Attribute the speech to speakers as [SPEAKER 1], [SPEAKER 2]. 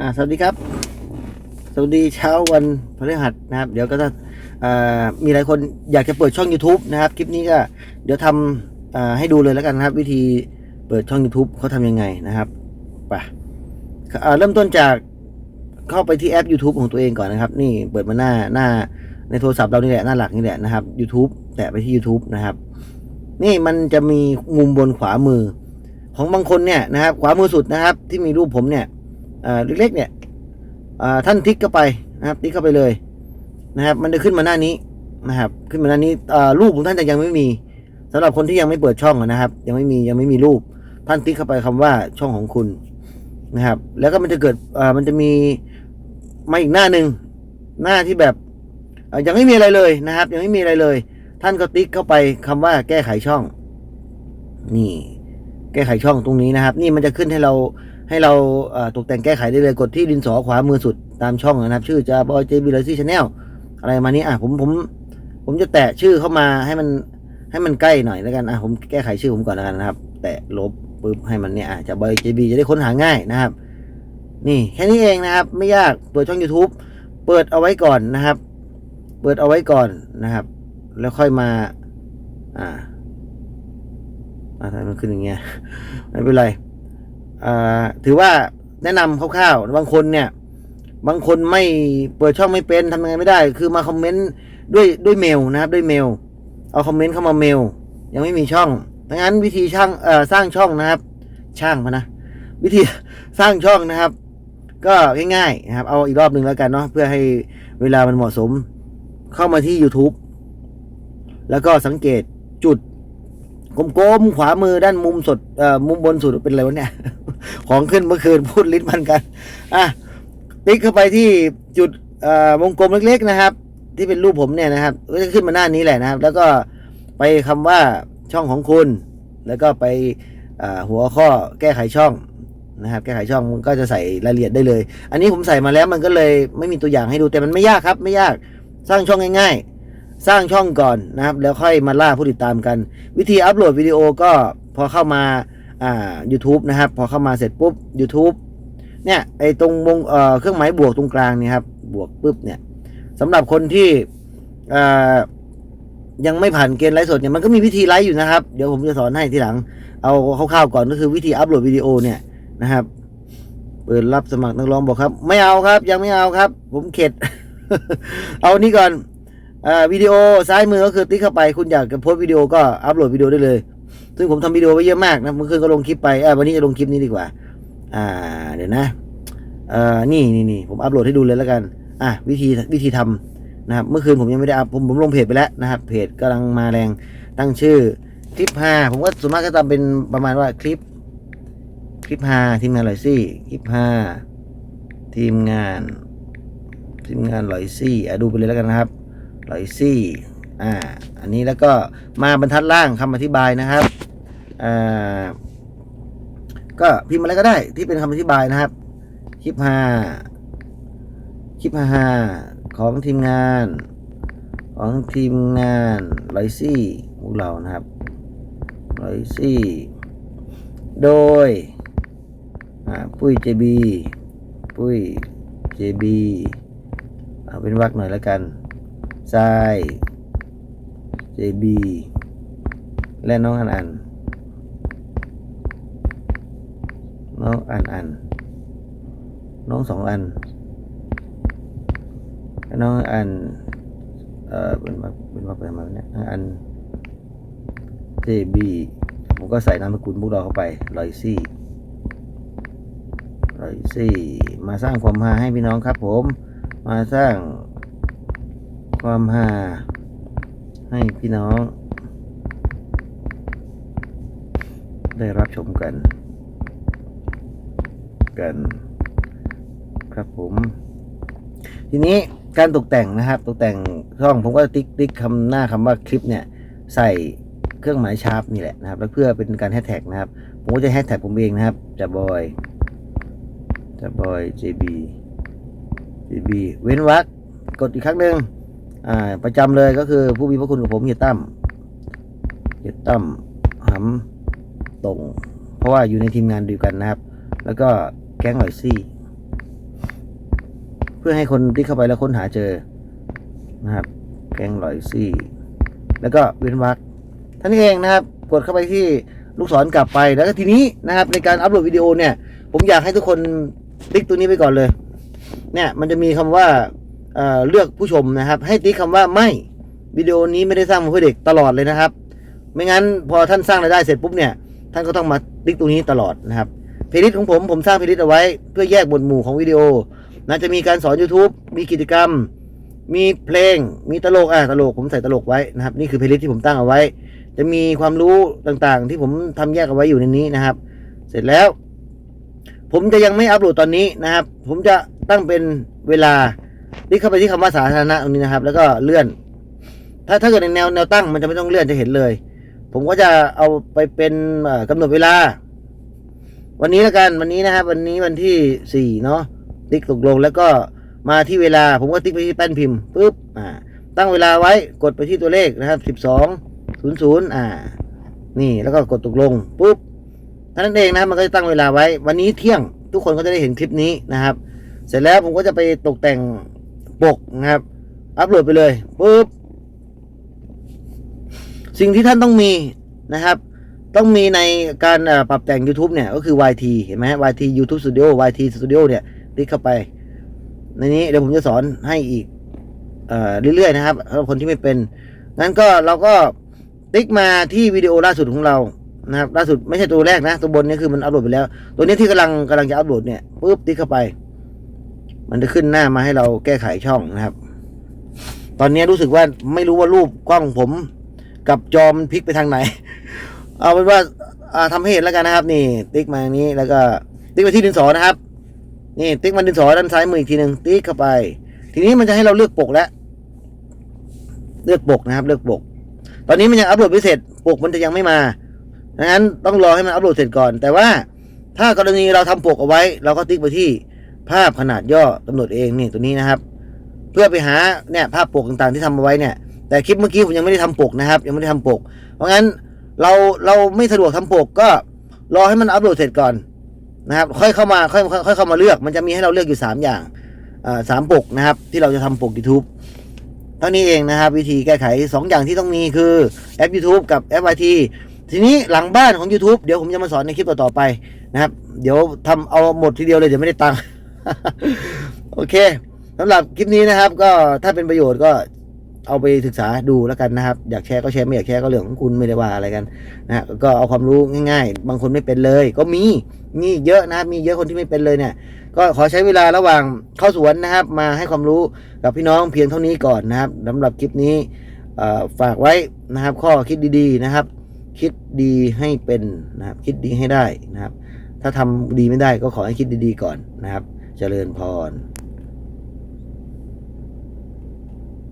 [SPEAKER 1] อ่าสวัสดีครับ สวัสดีเช้าวันพฤหัสนะครับ เดี๋ยวก็จะอ่ามีหลายคนอยากจะเปิดช่อง YouTube นะครับ คลิปนี้ก็เดี๋ยวทำอ่าให้ดูเลยแล้วกันนะครับ วิธีเปิดช่อง YouTube เขาทำยังไงนะครับไปอ่าเริ่มต้นจากเข้าไปที่แอป YouTube ของตัวเองก่อนนะครับ นี่เปิดมาหน้าหน้าในโทรศัพท์เรานี่แหละหน้าหลักนี่แหละนะครับ YouTube แตะไปที่ YouTube นะครับ นี่มันจะมีมุมบนขวามือ ของบางคนเนี่ยนะครับ ขวามือสุดนะครับ ที่มีรูปผมเนี่ย เล็กๆเนี่ยอ่าท่านติ๊กเข้าไปนะครับติ๊กเข้าไปเลยนะครับ มันจะขึ้นมาหน้านี้นะครับ ขึ้นมาหน้านี้อ่ารูปของท่านจะยังไม่มีสำหรับคนที่ยังไม่เปิดช่องนะครับ ยังไม่มียังไม่มีรูปท่านติ๊กเข้าไปคำว่าช่องของคุณนะครับ แล้วก็มันจะเกิดอ่ามันจะมีมาอีกหน้าหนึ่งหน้าที่แบบยังไม่มีอะไรเลยนะครับ ยังไม่มีอะไรเลย ท่านก็ติ๊กเข้าไปคำว่าแก้ไขช่อง นี่ แก้ไขช่องตรงนี้นะครับ นี่มันจะขึ้นให้เรา ให้เราตกแต่งแก้ไขได้เลยกดที่ดินสอขวามือสุดตามช่องนะครับ ชื่อจะบอยเจบีเลซี่ชาแนลอะไรมานี้อะผมผม ผมจะแตะชื่อเข้ามาให้มันให้มันใกล้หน่อยแล้วกันอะผมแก้ไขชื่อผมก่อนแล้วกันนะครับ แตะลบปุ๊บให้มันเนี่ยอะจะบอยเจบีจะได้ค้นหาง่ายนะครับ นี่แค่นี้เองนะครับ ไม่ยากเปิดช่อง YouTube เปิดเอาไว้ก่อนนะครับ เปิดเอาไว้ก่อนนะครับ แล้วค่อยมา อ่าอ่าทำไมมันขึ้นอย่างเงี้ยไม่เป็นไร ถือว่าแนะนำคร่าวๆบางคนเนี่ย บางคนไม่เปิดช่องไม่เป็นทำยังไงไม่ได้ คือมาคอมเมนต์ด้วยด้วยเมลนะครับ ด้วยเมล เอาคอมเมนต์เข้ามาเมล ยังไม่มีช่องดังนั้นวิธีช่างเอ่อสร้างช่องนะครับ ช่างพนะ วิธีสร้างช่องนะครับ ก็ง่ายๆนะครับ เอาอีกรอบหนึ่งแล้วกันเนาะเพื่อให้เวลามันเหมาะสม เข้ามาที่ YouTube แล้วก็สังเกตจุดกลมๆขวามือด้านมุมสดเอ่อมุมบนสุดเป็นอะไรวะเนี่ย ของขึ้นเมื่อคืนพูดลิ้นพันกันอะติ๊กเข้าไปที่จุดวงกลมเล็ก ๆนะครับ ที่เป็นรูปผมเนี่ยนะครับก็จะขึ้นมาหน้านี้แหละนะครับ แล้วก็ไปคำว่าช่องของคุณ แล้วก็ไปหัวข้อแก้ไขช่องนะครับแก้ไขช่องมันก็จะใส่รายละเอียดได้เลย อันนี้ผมใส่มาแล้วมันก็เลยไม่มีตัวอย่างให้ดูแต่มันไม่ยากครับ ไม่ยากสร้างช่องง่าย ๆ สร้างช่องก่อนนะครับ แล้วค่อยมาล่าผู้ติดตามกัน วิธีอัปโหลดวิดีโอก็พอเข้ามา อ่า YouTube นะครับ พอเข้ามาเสร็จปุ๊บ YouTube เนี่ยไอตรงวงเอ่อเครื่องหมายบวกตรงกลางนี่ครับ บวกปุ๊บเนี่ยสำหรับคนที่อ่ายังไม่ผ่านเกณฑ์ไลฟ์สดเนี่ยมันก็มีวิธีไลฟ์อยู่นะครับ เดี๋ยวผมจะสอนให้ทีหลัง เอาคร่าวๆก่อนก็คือวิธีอัปโหลดวิดีโอเนี่ยนะครับเปิดรับสมัครนักร้องบอกครับ ไม่เอาครับ ยังไม่เอาครับ ผมเข็ด เอานี่ก่อนอวิดีโอซ้ายมือก็คือติ๊กเข้าไป คุณอยากจะโพสต์วิดีโอก็อัปโหลดวิดีโอได้เลย ซึ่งผมทำวิดีโอไว้เยอะมากนะเมื่อคืนก็ลงคลิปไปอ่าวันนี้จะลงคลิปนี้ดีกว่า อ่า เดี๋ยวนะเอ่อนี่นี่นี่ผมอัปโหลดให้ดูเลยแล้วกัน อะวิธีวิธีทำนะครับ เมื่อคืนผมยังไม่ได้อัพผมผมลงเพจไปแล้วนะครับ เพจกำลังมาแรงตั้งชื่อคลิปห้าผมก็ส่วนมากก็ทำเป็นประมาณว่าคลิป คลิปห้าทีมงานลอยซี่ คลิปห้าทีมงาน ทีมงานลอยซี่อะดูไปเลยแล้วกันนะครับลอยซี่ อ่า อันนี้แล้วก็มาบรรทัดล่างคำอธิบายนะครับ ก็พิมพ์อะไรก็ได้ที่เป็นคำอธิบายนะครับ คลิปห้าคลิปห้าของทีมงาน ของทีมงานลอยซี่พวกเรานะครับลอยซี่ โดยปุ้ยเจบีปุ้ยเจบีเอาเป็นวักหน่อยแล้วกันทราย JB และน้องอันอัน น้องอันอัน น้องสองอัน น้องอัน เอ่อเป็นว่าเป็นว่าเป็นมาเนี่ยองอัน JB ผมก็ใส่นามสกุลพวกเราเข้าไปลอยซี่ลอยซี่มาสร้างความฮาให้พี่น้องครับผม มาสร้างความฮาให้พี่น้อง ได้รับชมกัน กัน ครับผม ทีนี้การตกแต่งนะครับ ตกแต่งช่องผมก็ติ๊กติ๊กคำหน้าคำว่าคลิปเนี่ย ใส่เครื่องหมายชาร์ปนี่แหละนะครับ แล้วเพื่อเป็นการแฮชแท็กนะครับ ผมก็จะแฮชแท็กผมเองนะครับจะบอยจะบอย JB JB เว้นวรรคกดอีกครั้งหนึ่งอ่าประจำเลยก็คือผู้มีพระคุณกับผมเฮียตั้มเฮียตั้มหำตรง เพราะว่าอยู่ในทีมงานเดียวกันนะครับ แล้วก็ แก๊งหอยซี่ เพื่อให้คนที่เข้าไปแล้วค้นหาเจอนะครับ แก๊งลอยซี่ แล้วก็เว้นวรรคท่านเองนะครับ กดเข้าไปที่ลูกศรกลับไปแล้วก็ทีนี้นะครับ ในการอัปโหลดวิดีโอเนี่ย ผมอยากให้ทุกคนติ๊กตัวนี้ไปก่อนเลย เนี่ยมันจะมีคำว่าเเลือกผู้ชมนะครับ ให้ติ๊กคำว่าไม่วิดีโอนี้ไม่ได้สร้างมาเพื่อเด็กตลอดเลยนะครับ ไม่งั้นพอท่านสร้างรายได้เสร็จปุ๊บเนี่ย ท่านก็ต้องมาติ๊กตรงนี้ตลอดนะครับ เพลย์ลิสต์ของผมผมสร้างเพลย์ลิสต์เอาไว้ เพื่อแยกหมวดหมู่ของวิดีโอนะจะมีการสอน YouTube มีกิจกรรม มีเพลง มีตลกอะตลกผมใส่ตลกไว้นะครับนี่คือเพลย์ลิสต์ที่ผมตั้งเอาไว้ จะมีความรู้ต่างๆ ที่ผมทำแยกเอาไว้อยู่ในนี้นะครับ เสร็จแล้ว ผมจะยังไม่อัปโหลดตอนนี้นะครับ ผมจะตั้งเป็นเวลาที่เข้าไปที่คำว่าสาธารณะตรงนี้นะครับ แล้วก็เลื่อน ถ้าถ้าเกิดในแนวแนวตั้งมันจะไม่ต้องเลื่อนจะเห็นเลย ผมก็จะเอาไปเป็นเอ่อกำหนดเวลา วันนี้แล้วกันวันนี้นะครับ วันนี้วันที่สี่เนาะติ๊กตกลงแล้วก็มาที่เวลาผมก็ติ๊กไปที่แป้นพิมพ์ปุ๊บอ่าตั้งเวลาไว้กดไปที่ตัวเลขนะครับสิบสองศูนย์ศูนย์อ่า นี่แล้วก็กดตกลงปุ๊บท่านั้นเองนะมันก็จะตั้งเวลาไว้ วันนี้เที่ยงทุกคนก็จะได้เห็นคลิปนี้นะครับ เสร็จแล้วผมก็จะไปตกแต่งปกนะครับ อัปโหลดไปเลยปุ๊บสิ่งที่ท่านต้องมีนะครับ ต้องมีในการปรับแต่ง YouTube เนี่ย ก็คือ YT เห็นไหม YT YouTube Studio YT Studio เนี่ยติ๊กเข้าไป ในนี้เดี๋ยวผมจะสอนให้อีกเรื่อยๆนะครับสำหรับคนที่ไม่เป็น งั้นก็เราก็ติ๊กมาที่วิดีโอล่าสุดของเรานะครับล่าสุดไม่ใช่ตัวแรกนะตัวบนนี่คือมันอัปโหลดไปแล้ว ตัวนี้ที่กำลังกำลังจะอัปโหลดเนี่ยปุ๊บติ๊กเข้าไป มันจะขึ้นหน้ามาให้เราแก้ไขช่องนะครับ ตอนนี้รู้สึกว่าไม่รู้ว่ารูปกล้องผม กับจอมันพลิกไปทางไหน เอาเป็นว่าอ่าทำให้เห็นแล้วกันนะครับ นี่ติ๊กมาอย่างนี้แล้วก็ติ๊กไปที่ดินสอนะครับ นี่ติ๊กมาดินสอด้านซ้ายมืออีกทีหนึ่งติ๊กเข้าไป ทีนี้มันจะให้เราเลือกปกแล้ว เลือกปกนะครับ เลือกปก ตอนนี้มันยังอัปโหลดไม่เสร็จปกมันจะยังไม่มาดังนั้นต้องรอให้มันอัปโหลดเสร็จก่อน แต่ว่าถ้ากรณีเราทำปกเอาไว้ เราก็ติ๊กไปที่ภาพขนาดย่อกำหนดเองนี่ตัวนี้นะครับ เพื่อไปหาเนี่ยภาพปกต่างๆที่ทำเอาไว้เนี่ย แต่คลิปเมื่อกี้ผมยังไม่ได้ทำปกนะครับ ยังไม่ได้ทำปก เพราะงั้น เราเราไม่สะดวกทำปกก็รอให้มันอัปโหลดเสร็จก่อนนะครับ ค่อยเข้ามาค่อยค่อยเข้ามาเลือก มันจะมีให้เราเลือกอยู่สามอย่างสามปกนะครับ ที่เราจะทำปก YouTube เท่านี้เองนะครับ วิธีแก้ไขสองอย่างที่ต้องมีคือแอป YouTube กับแอป YT ทีนี้หลังบ้านของ YouTube เดี๋ยวผมจะมาสอนในคลิปต่อๆไปนะครับ เดี๋ยวทำเอาหมดทีเดียวเลยเดี๋ยวไม่ได้ตังค์โอเคสำหรับคลิปนี้นะครับ ก็ถ้าเป็นประโยชน์ก็ เอาไปศึกษาดูแล้วกันนะครับ อยากแชร์ก็แชร์ไม่อยากแชร์ก็เรื่องของคุณไม่ได้ว่าอะไรกันนะฮะก็เอาความรู้ง่าย ๆ บางคนไม่เป็นเลย ก็มีมีเยอะนะครับมีเยอะคนที่ไม่เป็นเลยเนี่ย ก็ขอใช้เวลาระหว่างเข้าสวนนะครับ มาให้ความรู้กับพี่น้องเพียงเท่านี้ก่อนนะครับสำหรับคลิปนี้ฝากไว้นะครับ ข้อคิดดีๆนะครับ คิดดีให้เป็นนะครับ คิดดีให้ได้นะครับ ถ้าทำดีไม่ได้ก็ขอให้คิดดีๆก่อนนะครับ เจริญพร